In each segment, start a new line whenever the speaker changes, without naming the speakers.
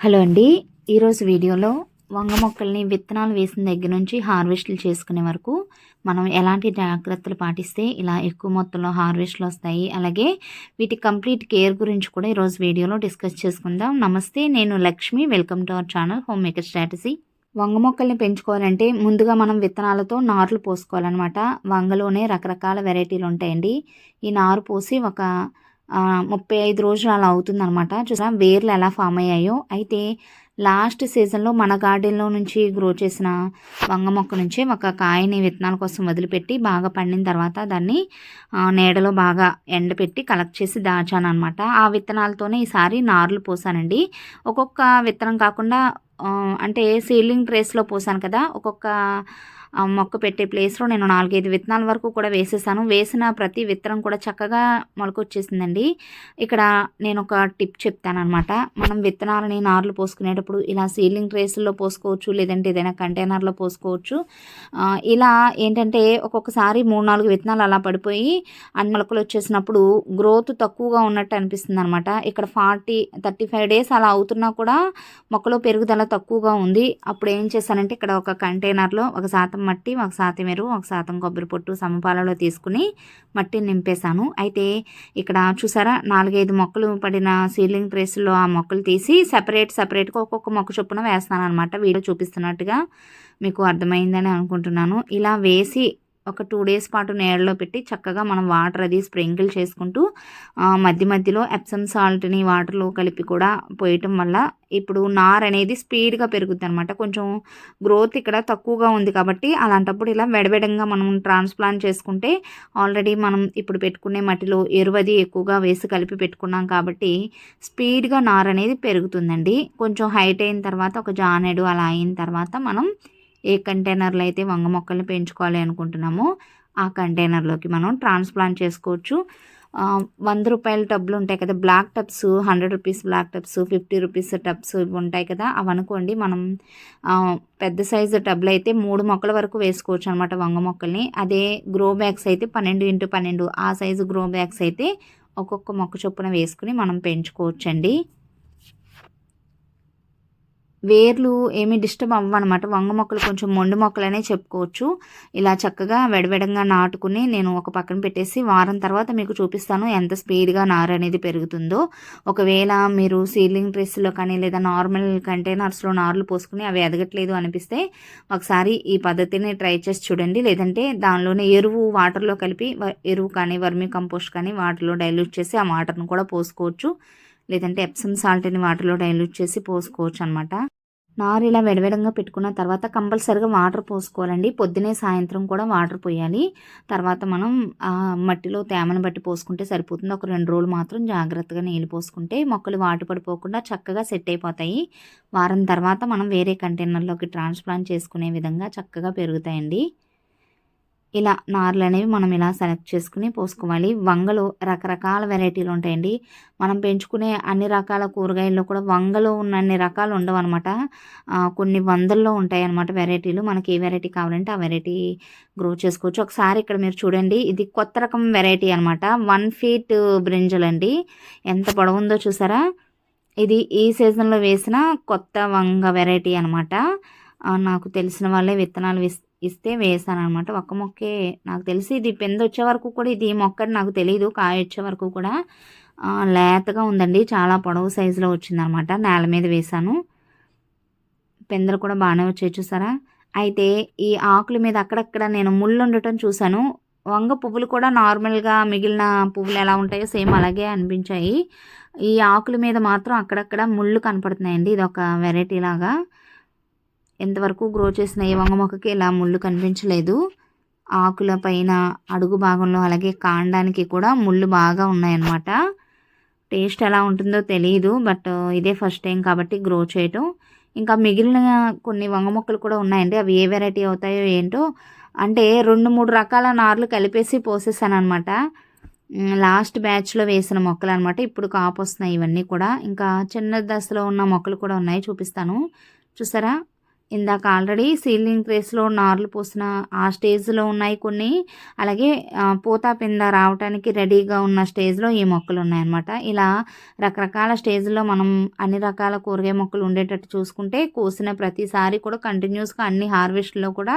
Hello అండి. ఈరోజు వీడియోలో వంగ మొక్కల్ని విత్తనాలు వేసిన దగ్గర నుంచి హార్వెస్ట్లు చేసుకునే వరకు మనం ఎలాంటి జాగ్రత్తలు పాటిస్తే ఇలా ఎక్కువ మొత్తంలో హార్వెస్ట్లు వస్తాయి? అలాగే వీటి కంప్లీట్ కేర్ గురించి కూడా ఈరోజు వీడియోలో డిస్కస్ చేసుకుందాం. నమస్తే నేను Lakshmi. Welcome to our channel home maker strategy. వంగ మొక్కల్ని పెంచుకోవాలంటే ముందుగా మనం విత్తనాలతో నార్లు పోసుకోవాలన్నమాట. వంగలోనే రకరకాల వెరైటీలు ఉంటాయండి. ఈ నారు పోసి ఒక ముప్పై ఐదు రోజులు అలా అవుతుందన్నమాట. చూసా వేర్లు ఎలా ఫామ్ అయ్యాయో. అయితే లాస్ట్ సీజన్లో మన గార్డెన్లో నుంచి గ్రో చేసిన వంగ మొక్క నుంచి ఒక కాయని విత్తనాల కోసం వదిలిపెట్టి బాగా పండిన తర్వాత దాన్ని నీడలో బాగా ఎండపెట్టి కలెక్ట్ చేసి దాచాను అనమాట ఆ విత్తనాలతోనే ఈసారి నార్లు పోసానండి. ఒక్కొక్క విత్తనం కాకుండా అంటే సీలింగ్ ట్రేస్లో పోసాను కదా ఒక్కొక్క మొక్క పెట్టే ప్లేస్లో నేను నాలుగైదు విత్తనాల వరకు కూడా వేసేసాను. వేసిన ప్రతి విత్తనం కూడా చక్కగా మొలకొచ్చేసిందండి. ఇక్కడ నేను ఒక టిప్ చెప్తాను అనమాట మనం విత్తనాలని నార్లు పోసుకునేటప్పుడు ఇలా సీలింగ్ ట్రేస్లో పోసుకోవచ్చు లేదంటే ఏదైనా కంటైనర్లో పోసుకోవచ్చు. ఇలా ఏంటంటే ఒక్కొక్కసారి మూడు నాలుగు విత్తనాలు అలా పడిపోయి అన్ని మొలకలు వచ్చేసినప్పుడు గ్రోత్ తక్కువగా ఉన్నట్టు అనిపిస్తుంది అనమాట ఇక్కడ ఫార్టీ థర్టీ ఫైవ్ డేస్ అలా అవుతున్నా కూడా మొక్కలో పెరుగుదల తక్కువగా ఉంది. అప్పుడు ఏం చేశానంటే ఇక్కడ ఒక కంటైనర్లో ఒక శాతం మట్టి ఒక శాతం ఎరువు ఒక శాతం కొబ్బరి పొట్టు సమపాలలో తీసుకుని మట్టిని నింపేశాను. అయితే ఇక్కడ చూసారా నాలుగైదు మొక్కలు పడిన సీలింగ్ ట్రేస్లో ఆ మొక్కలు తీసి సపరేట్ సపరేట్గా ఒక్కొక్క మొక్క చొప్పున వేస్తాను అనమాట వీడియో చూపిస్తున్నట్టుగా మీకు అర్థమైందని అనుకుంటున్నాను. ఇలా వేసి ఒక టూ డేస్ పాటు నీడలో పెట్టి చక్కగా మనం వాటర్ అది స్ప్రింకిల్ చేసుకుంటూ మధ్య మధ్యలో ఎప్సమ్ సాల్ట్ని వాటర్లో కలిపి కూడా పోయటం వల్ల ఇప్పుడు నార్ అనేది స్పీడ్గా పెరుగుద్ది అనమాట కొంచెం గ్రోత్ ఇక్కడ తక్కువగా ఉంది కాబట్టి అలాంటప్పుడు ఇలా విడవిడంగా మనం ట్రాన్స్ప్లాంట్ చేసుకుంటే ఆల్రెడీ మనం ఇప్పుడు పెట్టుకునే మట్టిలో ఎరువది ఎక్కువగా వేసి కలిపి పెట్టుకున్నాం కాబట్టి స్పీడ్గా నార్ అనేది పెరుగుతుందండి. కొంచెం హైట్ అయిన తర్వాత ఒక జానెడు అలా అయిన తర్వాత మనం ఏ కంటైనర్లో అయితే వంగ మొక్కల్ని పెంచుకోవాలి అనుకుంటున్నామో ఆ కంటైనర్లోకి మనం ట్రాన్స్ప్లాంట్ చేసుకోవచ్చు. వంద రూపాయల టబ్లు ఉంటాయి కదా black tubs hundred rupees black tubs fifty rupees tubs ఇవి ఉంటాయి కదా అవి అనుకోండి మనం పెద్ద సైజు టబ్లు అయితే మూడు మొక్కల వరకు వేసుకోవచ్చు అనమాట వంగ మొక్కల్ని. అదే గ్రో బ్యాగ్స్ అయితే పన్నెండు ఇంటూ పన్నెండు ఆ సైజు గ్రో బ్యాగ్స్ అయితే ఒక్కొక్క మొక్క చొప్పున వేసుకుని మనం పెంచుకోవచ్చండి. వేర్లు ఏమీ డిస్టర్బ్ అవ్వనమాట. వంగ మొక్కలు కొంచెం మొండి మొక్కలనే చెప్పుకోవచ్చు. ఇలా చక్కగా వెడవెడంగా నాటుకుని నేను ఒక పక్కన పెట్టేసి వారం తర్వాత మీకు చూపిస్తాను ఎంత స్పీడ్గా నారు అనేది పెరుగుతుందో. ఒకవేళ మీరు సీలింగ్ ట్రెస్లో కానీ లేదా నార్మల్ కంటైనర్స్లో నార్లు పోసుకుని అవి ఎదగట్లేదు అనిపిస్తే ఒకసారి ఈ పద్ధతిని ట్రై చేసి చూడండి. లేదంటే దానిలోనే ఎరువు వాటర్లో కలిపి ఎరువు కానీ వర్మి కంపోస్ట్ కానీ వాటర్లో డైల్యూట్ చేసి ఆ వాటర్ను కూడా పోసుకోవచ్చు. లేదంటే ఎప్సమ్ సాల్ట్ని వాటర్లో డైల్యూట్ చేసి పోసుకోవచ్చు అనమాట నారు ఇలా వెడవెడంగా పెట్టుకున్న తర్వాత కంపల్సరిగా వాటర్ పోసుకోవాలండి. పొద్దునే సాయంత్రం కూడా వాటర్ పోయాలి. తర్వాత మనం ఆ మట్టిలో తేమను బట్టి పోసుకుంటే సరిపోతుంది. ఒక రెండు రోజులు మాత్రం జాగ్రత్తగా నీళ్ళు పోసుకుంటే మొక్కలు వాటి పడిపోకుండా చక్కగా సెట్ అయిపోతాయి. వారం తర్వాత మనం వేరే కంటైనర్లోకి ట్రాన్స్ప్లాంట్ చేసుకునే విధంగా చక్కగా పెరుగుతాయండి. ఇలా నార్లు అనేవి మనం ఇలా సెలెక్ట్ చేసుకుని పోసుకోవాలి. వంగలో రకరకాల వెరైటీలు ఉంటాయండి. మనం పెంచుకునే అన్ని రకాల కూరగాయల్లో కూడా వంగలో ఉన్న అన్ని రకాలు ఉండవు అనమాట కొన్ని వందల్లో ఉంటాయి అనమాట వెరైటీలు. మనకి ఏ వెరైటీ కావాలంటే ఆ వెరైటీ గ్రో చేసుకోవచ్చు. ఒకసారి ఇక్కడ మీరు చూడండి. ఇది కొత్త రకం వెరైటీ అనమాట వన్ ఫీట్ బ్రింజల్ అండి. ఎంత పొడవుందో చూసారా? ఇది ఈ సీజన్లో వేసిన కొత్త వంగ వెరైటీ అనమాట నాకు తెలిసిన వాళ్ళే విత్తనాలు ఇస్ ఇస్తే వేసాను అనమాట ఒక్క మొక్కే నాకు తెలిసి ఇది పెంద వచ్చే వరకు కూడా ఇది మొక్కని నాకు తెలియదు కాయ వచ్చే వరకు కూడా లేతగా ఉందండి. చాలా పొడవు సైజులో వచ్చిందనమాట నేల మీద వేసాను పెందలు కూడా బాగానే వచ్చాయి చూసారా? అయితే ఈ ఆకుల మీద అక్కడక్కడ నేను ముళ్ళు ఉండటం చూశాను. వంగ పువ్వులు కూడా నార్మల్గా మిగిలిన పువ్వులు ఎలా ఉంటాయో సేమ్ అలాగే అనిపించాయి. ఈ ఆకుల మీద మాత్రం అక్కడక్కడ ముళ్ళు కనపడుతున్నాయండి. ఇది ఒక వెరైటీ లాగా. ఎంతవరకు గ్రో చేసిన ఏ వంగ మొక్కకి ఇలా ముళ్ళు కనిపించలేదు. ఆకుల పైన అడుగు భాగంలో అలాగే కాండానికి కూడా ముళ్ళు బాగా ఉన్నాయన్నమాట. టేస్ట్ ఎలా ఉంటుందో తెలియదు బట్ ఇదే ఫస్ట్ టైం కాబట్టి గ్రో చేయటం. ఇంకా మిగిలిన కొన్ని వంగ మొక్కలు కూడా ఉన్నాయండి. అవి ఏ వెరైటీ అవుతాయో ఏంటో. అంటే రెండు మూడు రకాల నార్లు కలిపేసి పోసేసాను అనమాట లాస్ట్ బ్యాచ్లో వేసిన మొక్కలు అనమాట ఇప్పుడు కాపు వస్తున్నాయి ఇవన్నీ కూడా. ఇంకా చిన్న దశలో ఉన్న మొక్కలు కూడా ఉన్నాయి చూపిస్తాను. చూసారా? ఇందాక ఆల్రెడీ సీలింగ్ ట్రేస్లో నార్లు పోసిన ఆ స్టేజ్లో ఉన్నాయి కొన్ని. అలాగే పూతా పూత పింద రావడానికి రెడీగా ఉన్న స్టేజ్లో ఈ మొక్కలు ఉన్నాయన్నమాట ఇలా రకరకాల స్టేజ్లో మనం అన్ని రకాల కూరగాయ మొక్కలు ఉండేటట్టు చూసుకుంటే కోసిన ప్రతిసారి కూడా కంటిన్యూస్గా అన్ని హార్వెస్ట్లో కూడా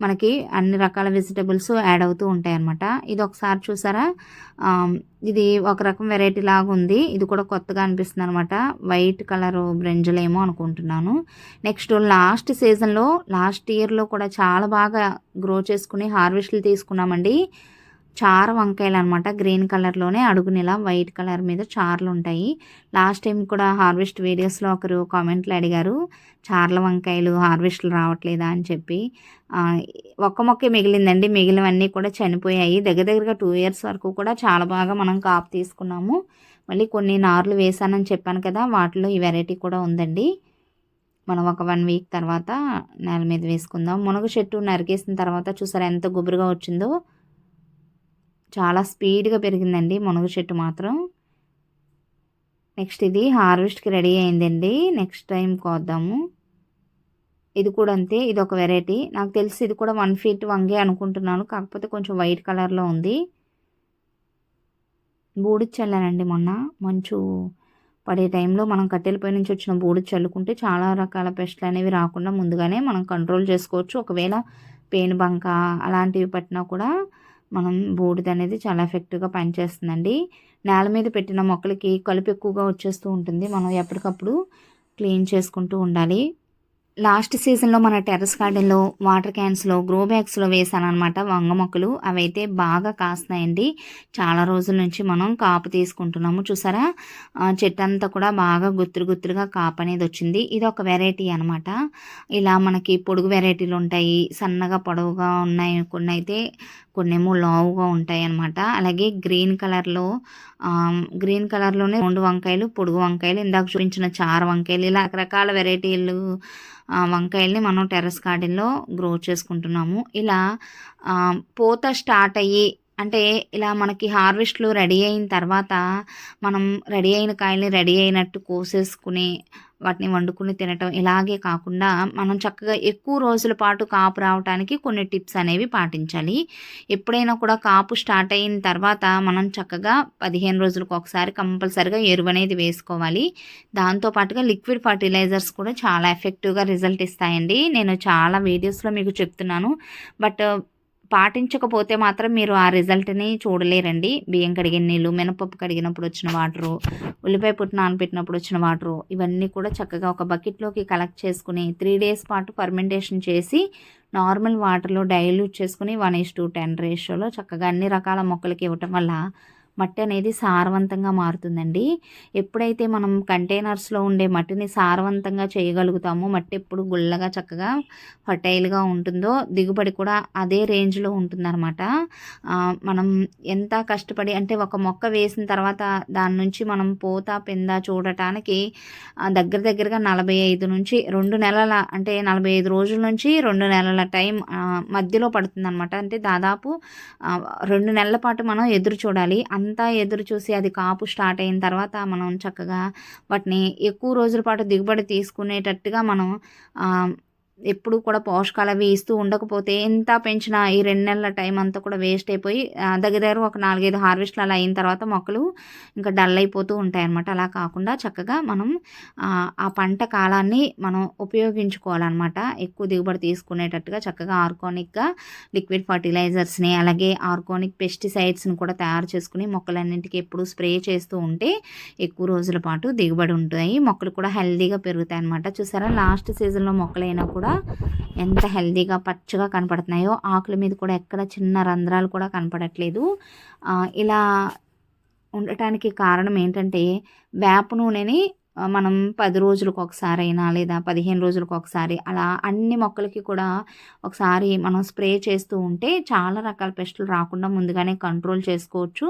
మనకి అన్ని రకాల వెజిటబుల్స్ యాడ్ అవుతూ ఉంటాయి అన్నమాట ఇది ఒకసారి చూసారా ఇది ఒక రకం వెరైటీ లాగా ఉంది. ఇది కూడా కొత్తగా అనిపిస్తుంది అనమాట వైట్ కలర్ బ్రెంజలేమో అనుకుంటున్నాను. నెక్స్ట్ లాస్ట్ సీజన్లో లాస్ట్ ఇయర్లో కూడా చాలా బాగా గ్రో చేసుకుని హార్వెస్ట్లు తీసుకున్నామండి. చార్ వంకాయలు అనమాట గ్రీన్ కలర్లోనే అడుగునిలా వైట్ కలర్ మీద చార్లు ఉంటాయి లాస్ట్ టైం కూడా హార్వెస్ట్ వీడియోస్లో ఒకరు కామెంట్లు అడిగారు చార్ల వంకాయలు హార్వెస్ట్లు రావట్లేదా అని చెప్పి. ఒక్క మొక్కే మిగిలిందండి. మిగిలినవన్నీ కూడా చనిపోయాయి. దగ్గర దగ్గరగా టూ ఇయర్స్ వరకు కూడా చాలా బాగా మనం కాపు తీసుకున్నాము. మళ్ళీ కొన్ని నార్లు వేసానని చెప్పాను కదా వాటిలో ఈ వెరైటీ కూడా ఉందండి. మనం ఒక వన్ వీక్ తర్వాత నేల మీద వేసుకుందాం. మునగ చెట్టు నరికేసిన తర్వాత చూసారా ఎంత గుబురుగా వచ్చిందో? చాలా స్పీడ్గా పెరిగిందండి మునగ చెట్టు మాత్రం. నెక్స్ట్ ఇది హార్వెస్ట్కి రెడీ అయిందండి. నెక్స్ట్ టైం కోద్దాము. ఇది కూడా అంతే ఇది ఒక వెరైటీ. నాకు తెలిసి ఇది కూడా వన్ ఫీట్ వంగే అనుకుంటున్నాను కాకపోతే కొంచెం వైట్ కలర్లో ఉంది. బూడిద చల్లానండి మొన్న. మంచు పడే టైంలో మనం కట్టెలపై నుంచి వచ్చిన బూడిద చల్లుకుంటే చాలా రకాల పెస్ట్లు అనేవి రాకుండా ముందుగానే మనం కంట్రోల్ చేసుకోవచ్చు. ఒకవేళ పేను బంక అలాంటివి పట్టినా కూడా మనం బూడిద అనేది చాలా ఎఫెక్టివ్గా పనిచేస్తుందండి. నేల మీద పెట్టిన మొక్కలకి కలుపు ఎక్కువగా వచ్చేస్తూ ఉంటుంది. మనం ఎప్పటికప్పుడు క్లీన్ చేసుకుంటూ ఉండాలి. లాస్ట్ సీజన్లో మన టెర్రస్ గార్డెన్లో వాటర్ క్యాన్స్లో గ్రో బ్యాగ్స్లో వేసాను అనమాట వంగ మొక్కలు. అవైతే బాగా కాస్తాయండి చాలా రోజుల నుంచి మనం కాపు తీసుకుంటున్నాము. చూసారా? చెట్టు అంతా కూడా బాగా గుత్తురు గుత్తురుగా కాపు అనేది వచ్చింది. ఇది ఒక వెరైటీ అనమాట ఇలా మనకి పొడుగు వెరైటీలు ఉంటాయి. సన్నగా పొడవుగా ఉన్నాయి. కొన్ని అయితే కొన్నేమో లావుగా ఉంటాయి అనమాట అలాగే గ్రీన్ కలర్లో గ్రీన్ కలర్లోనే రెండు వంకాయలు పొడుగు వంకాయలు. ఇందాక చూపించిన చారు వంకాయలు. ఇలా రకరకాల వెరైటీలు వంకాయల్ని మనం టెర్రస్ గార్డెన్లో గ్రో చేసుకుంటున్నాము. ఇలా పోత పూత స్టార్ట్ అయ్యి అంటే ఇలా మనకి హార్వెస్ట్లు రెడీ అయిన తర్వాత మనం రెడీ అయిన కాయల్ని రెడీ అయినట్టు కోసేసుకుని వాటిని వండుకుని తినటం ఇలాగే కాకుండా మనం చక్కగా ఎక్కువ రోజుల పాటు కాపు రావడానికి కొన్ని టిప్స్ అనేవి పాటించాలి. ఎప్పుడైనా కూడా కాపు స్టార్ట్ అయిన తర్వాత మనం చక్కగా పదిహేను రోజులకు ఒకసారి కంపల్సరిగా ఎరువు అనేది వేసుకోవాలి. దాంతోపాటుగా లిక్విడ్ ఫర్టిలైజర్స్ కూడా చాలా ఎఫెక్టివ్గా రిజల్ట్ ఇస్తాయండి. నేను చాలా వీడియోస్లో మీకు చెప్తున్నాను. బట్ పాటించకపోతే మాత్రం మీరు ఆ రిజల్ట్ని చూడలేరండి. బియ్యం కడిగిన నీళ్ళు మినపప్పు కడిగినప్పుడు వచ్చిన వాటరు ఉల్లిపాయ పుట్టు నానపెట్టినప్పుడు వచ్చిన వాటరు ఇవన్నీ కూడా చక్కగా ఒక బకెట్లోకి కలెక్ట్ చేసుకుని త్రీ డేస్ పాటు ఫర్మెంటేషన్ చేసి నార్మల్ వాటర్లో డైల్యూట్ చేసుకుని వన్ ఇస్ టు టెన్ రేషియోలో చక్కగా అన్ని రకాల మొక్కలకి ఇవ్వటం వల్ల మట్టి అనేది సారవంతంగా మారుతుందండి. ఎప్పుడైతే మనం కంటైనర్స్లో ఉండే మట్టిని సారవంతంగా చేయగలుగుతామో మట్టి ఎప్పుడు గుల్లగా చక్కగా ఫర్టైల్గా ఉంటుందో దిగుబడి కూడా అదే రేంజ్లో ఉంటుందన్నమాట. మనం ఎంత కష్టపడి అంటే ఒక మొక్క వేసిన తర్వాత దాని నుంచి మనం పూత పింద చూడటానికి దగ్గర దగ్గరగా నలభై ఐదు నుంచి రెండు నెలల అంటే నలభై ఐదు రోజుల నుంచి రెండు నెలల టైం మధ్యలో పడుతుందన్నమాట. అంటే దాదాపు రెండు నెలల పాటు మనం ఎదురు చూడాలి. అంతా ఎదురు చూసి అది కాపు స్టార్ట్ అయిన తర్వాత మనం చక్కగా వాటిని ఎక్కువ రోజుల పాటు దిగుబడి తీసుకునేటట్టుగా మనం ఎప్పుడు కూడా పోషకాలు అవి ఇస్తూ ఉండకపోతే ఎంత పెంచినా ఈ రెండు నెలల టైం అంతా కూడా వేస్ట్ అయిపోయి ఆ, దగ్గర దగ్గర ఒక నాలుగైదు హార్వెస్ట్లు అలా అయిన తర్వాత మొక్కలు ఇంకా డల్ అయిపోతూ ఉంటాయి అన్నమాట అలా కాకుండా చక్కగా మనం ఆ, ఆ పంట కాలాన్ని మనం ఉపయోగించుకోవాలన్నమాట. ఎక్కువ దిగుబడి తీసుకునేటట్టుగా చక్కగా ఆర్గానిక్గా లిక్విడ్ ఫర్టిలైజర్స్ని అలాగే ఆర్గానిక్ పెస్టిసైడ్స్ని కూడా తయారు చేసుకుని మొక్కలన్నింటికి ఎప్పుడు స్ప్రే చేస్తూ ఉంటే ఎక్కువ రోజుల పాటు దిగుబడి ఉంటాయి. మొక్కలు కూడా హెల్దీగా పెరుగుతాయి అన్నమాట చూసారా లాస్ట్ సీజన్లో మొక్కలైనా కూడా ఎంత హెల్దీగా పచ్చగా కనపడుతున్నాయో ఆకుల మీద కూడా ఎక్కడ చిన్న రంధ్రాలు కూడా కనపడట్లేదు. ఇలా ఉండటానికి కారణం ఏంటంటే వేప నూనెని మనం పది రోజులకు ఒకసారి అయినా లేదా పదిహేను రోజులకు ఒకసారి అలా అన్ని మొక్కలకి కూడా ఒకసారి మనం స్ప్రే చేస్తూ ఉంటే చాలా రకాల పెస్టులు రాకుండా ముందుగానే కంట్రోల్ చేసుకోవచ్చు.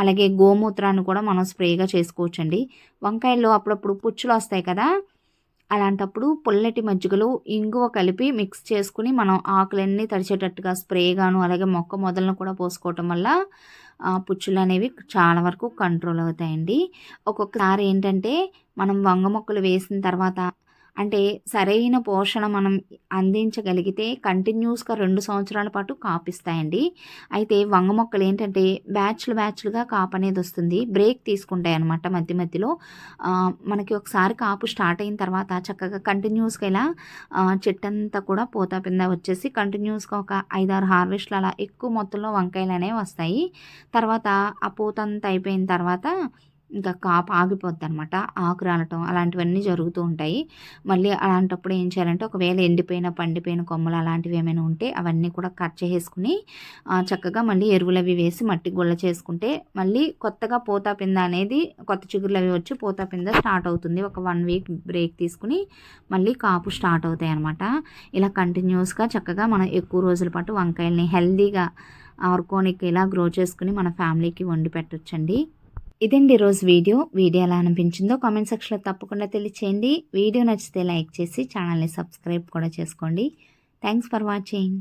అలాగే గోమూత్రాన్ని కూడా మనం స్ప్రేగా చేసుకోవచ్చు అండి వంకాయల్లో అప్పుడప్పుడు పుచ్చులు వస్తాయి కదా అలాంటప్పుడు పుల్లటి మజ్జిగలో ఇంగువ కలిపి మిక్స్ చేసుకుని మనం ఆకులన్నీ తడిచేటట్టుగా స్ప్రేగాను అలాగే మొక్క మొదలను కూడా పోసుకోవటం వల్ల పుచ్చులు అనేవి చాలా వరకు కంట్రోల్ అవుతాయండి. ఒక్కొక్కసారి ఏంటంటే మనం వంగ మొక్కలు వేసిన తర్వాత అంటే సరైన పోషణ మనం అందించగలిగితే కంటిన్యూస్గా రెండు సంవత్సరాల పాటు కాపిస్తాయండి. అయితే వంగ మొక్కలు ఏంటంటే బ్యాచ్లు బ్యాచ్లుగా కాపు అనేది వస్తుంది. బ్రేక్ తీసుకుంటాయి అనమాట మధ్య మధ్యలో. మనకి ఒకసారి కాపు స్టార్ట్ అయిన తర్వాత చక్కగా కంటిన్యూస్గా ఇలా చెట్టంతా కూడా పోతా పింద వచ్చేసి కంటిన్యూస్గా ఒక ఐదారు హార్వెస్ట్లు అలా ఎక్కువ మొత్తంలో వంకాయలు అనేవి వస్తాయి. తర్వాత ఆ పూత అంతా అయిపోయిన తర్వాత ఇంకా కాపు ఆగిపోద్ది అనమాట ఆకు రాలటం అలాంటివన్నీ జరుగుతూ ఉంటాయి. మళ్ళీ అలాంటప్పుడు ఏం చేయాలంటే ఒకవేళ ఎండిపోయిన పండిపోయిన కొమ్మలు అలాంటివి ఏమైనా ఉంటే అవన్నీ కూడా కట్ చేసుకుని చక్కగా మళ్ళీ ఎరువులు అవి వేసి మట్టి గుళ్ళ చేసుకుంటే మళ్ళీ కొత్తగా పోతా పింద అనేది కొత్త చిగురులు అవి వచ్చి పోతా పింద స్టార్ట్ అవుతుంది. ఒక వన్ వీక్ బ్రేక్ తీసుకుని మళ్ళీ కాపు స్టార్ట్ అవుతాయి అనమాట ఇలా కంటిన్యూస్గా చక్కగా మనం ఎక్కువ రోజుల పాటు వంకాయల్ని హెల్దీగా ఆర్గానిక్ ఇలా గ్రో చేసుకుని మన ఫ్యామిలీకి వండి పెట్టొచ్చండి. ఇదండి రోజు వీడియో. వీడియో ఎలా అనిపించిందో కామెంట్ సెక్షన్లో తప్పకుండా తెలియచేయండి. వీడియో నచ్చితే లైక్ చేసి ఛానల్ని సబ్స్క్రైబ్ కూడా చేసుకోండి. Thanks for watching.